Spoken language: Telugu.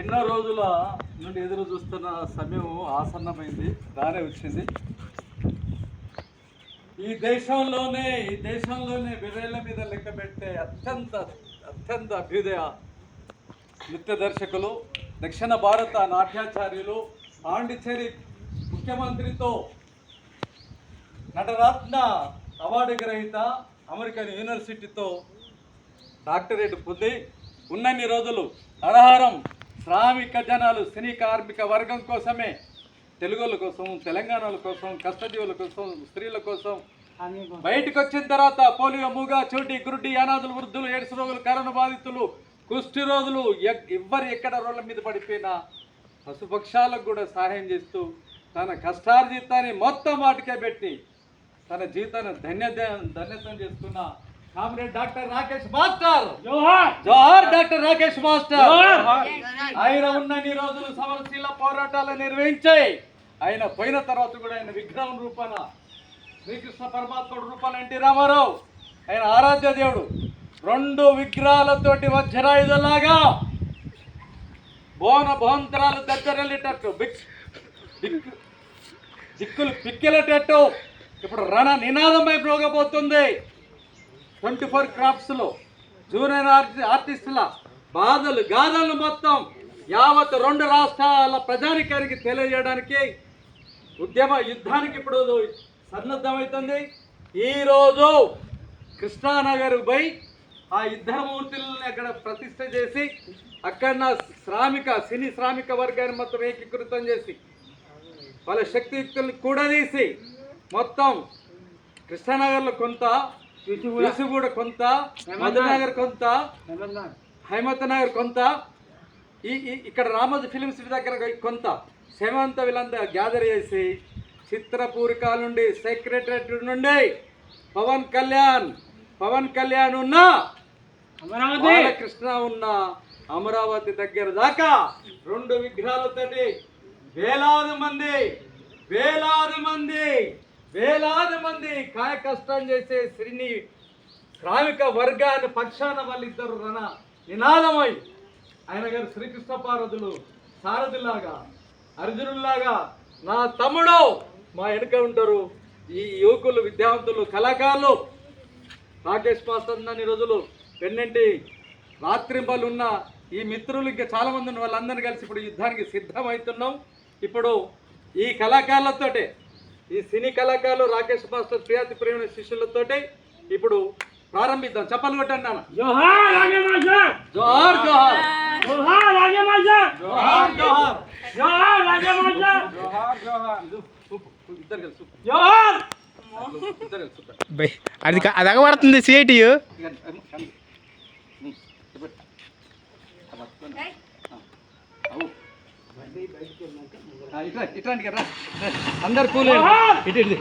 ఎన్నో రోజుల నుండి ఎదురు చూస్తున్న సమయం ఆసన్నమైంది దానే వచ్చింది. ఈ దేశంలోనే ఈ దేశంలోనే వివేళ్ళ మీద లెక్క పెట్టే అత్యంత అత్యంత అభ్యుదయ నృత్య దర్శకులు దక్షిణ భారత నాట్యాచార్యులు పాండిచ్చేరి ముఖ్యమంత్రితో నటరత్న అవార్డు గ్రహీత అమెరికన్ యూనివర్సిటీతో డాక్టరేట్ పొంది ఉన్నన్ని రోజులు అరహారం శ్రామిక జనాలు సినీ కార్మిక వర్గం కోసమే తెలుగుల కోసం తెలంగాణల కోసం కష్టజీవుల కోసం స్త్రీల కోసం బయటకు వచ్చిన తర్వాత పోలియో మూగ చోటి గురుడి అనాథులు వృద్ధులు ఎయిడ్స్ రోగులు కరోనా బాధితులు కుష్టి రోజులు ఎవ్వరు ఎక్కడ రోడ్ల మీద పడిపోయినా పశుపక్షాలకు కూడా సహాయం చేస్తూ తన కష్టార్జితాన్ని మొత్తం వాటికే పెట్టి తన జీవితాన్ని ధన్య ధన్యతం చేసుకున్న కామ్రేడ్ డాక్టర్ రాకేష్ మాస్టర్ జోహార్ డాక్టర్ రాకేష్ మాస్టర్ ఆయన ఉన్నన్ని రోజులు సమరశీల పోరాటాలు నిర్వహించాయి. ఆయన పోయిన తర్వాత కూడా ఆయన విగ్రహం రూపాన శ్రీకృష్ణ పరమాత్ముడు రూపాన ఎన్టీ రామారావు ఆయన ఆరాధ్య దేవుడు. రెండు విగ్రహాలతోటి వజ్రాయుధలాగా బోన భవంతరాలు దగ్గరెళ్ళేటట్టు బిక్ బిక్ దిక్కులు పిక్కెలేటట్టు. ఇప్పుడు రణ నినాదమై పోగబోతుంది ట్వంటీ ఫోర్ క్రాఫ్ట్స్లో జూనియర్ ఆర్టి ఆర్టిస్టుల బాధలు గాథలు మొత్తం యావత్ రెండు రాష్ట్రాల ప్రజానికానికి తెలియజేయడానికి ఉద్యమ యుద్ధానికి ఇప్పుడు సన్నద్ధమవుతుంది. ఈరోజు కృష్ణానగర్ పోయి ఆ యుద్ధమూర్తులను అక్కడ ప్రతిష్ట చేసి అక్కడ శ్రామిక సినీ శ్రామిక వర్గాన్ని మొత్తం ఏకీకృతం చేసి వాళ్ళ శక్తియుక్తులను కూడదీసి మొత్తం కృష్ణానగర్లో కొంత విసుగూడ కొంత మధునగర్ కొంత హైమత్ నగర్ కొంత ఈ ఇక్కడ రామోజీ ఫిలిం సిటీ దగ్గర కొంత. సేమంత వీళ్ళంతా గ్యాదర్ చేసి చిత్రపూరికాల నుండి సెక్రటరీ నుండి పవన్ కళ్యాణ్ పవన్ కళ్యాణ్ ఉన్న బాలకృష్ణ ఉన్న అమరావతి దగ్గర దాకా రెండు విగ్రహాలతోటి వేలాది మంది వేలాది మంది వేలాది మంది కాయ కష్టం చేసే శ్రీని శ్రామిక వర్గాన్ని పక్షాన వాళ్ళిద్దరు రణ నినాదమై ఆయన గారు శ్రీకృష్ణ పార్వతులు సారథులాగా అర్జునుల్లాగా నా తమ్ముడు మా వెనుక ఉంటారు ఈ యువకులు విద్యావంతులు కళాకారులు. రాకేష్ మాస్టర్ అన్ని రోజులు పెన్నంటి రాత్రింపలు ఉన్న ఈ మిత్రులు ఇంకా చాలామంది ఉన్న వాళ్ళందరినీ కలిసి ఇప్పుడు యుద్ధానికి సిద్ధమవుతున్నాం. ఇప్పుడు ఈ కళాకారులతోటే ఈ సినీ కళాకారులు రాకేష్ మాస్టర్ ప్రియాతి ప్రేమ శిష్యులతోటి ఇప్పుడు ప్రారంభిద్దాం. చెప్పలు కొట్టండి నాన్న. జోహార్ జోహార్ జోహార్. జోహార్ జోహార్ జోహార్. జోహార్ జోహార్ అది అది అగబడుతుంది సిఐటి ఇట్లా ఇట్లాంటి కదా అందరు కూల్. ఇటు ఇటు ఇటు.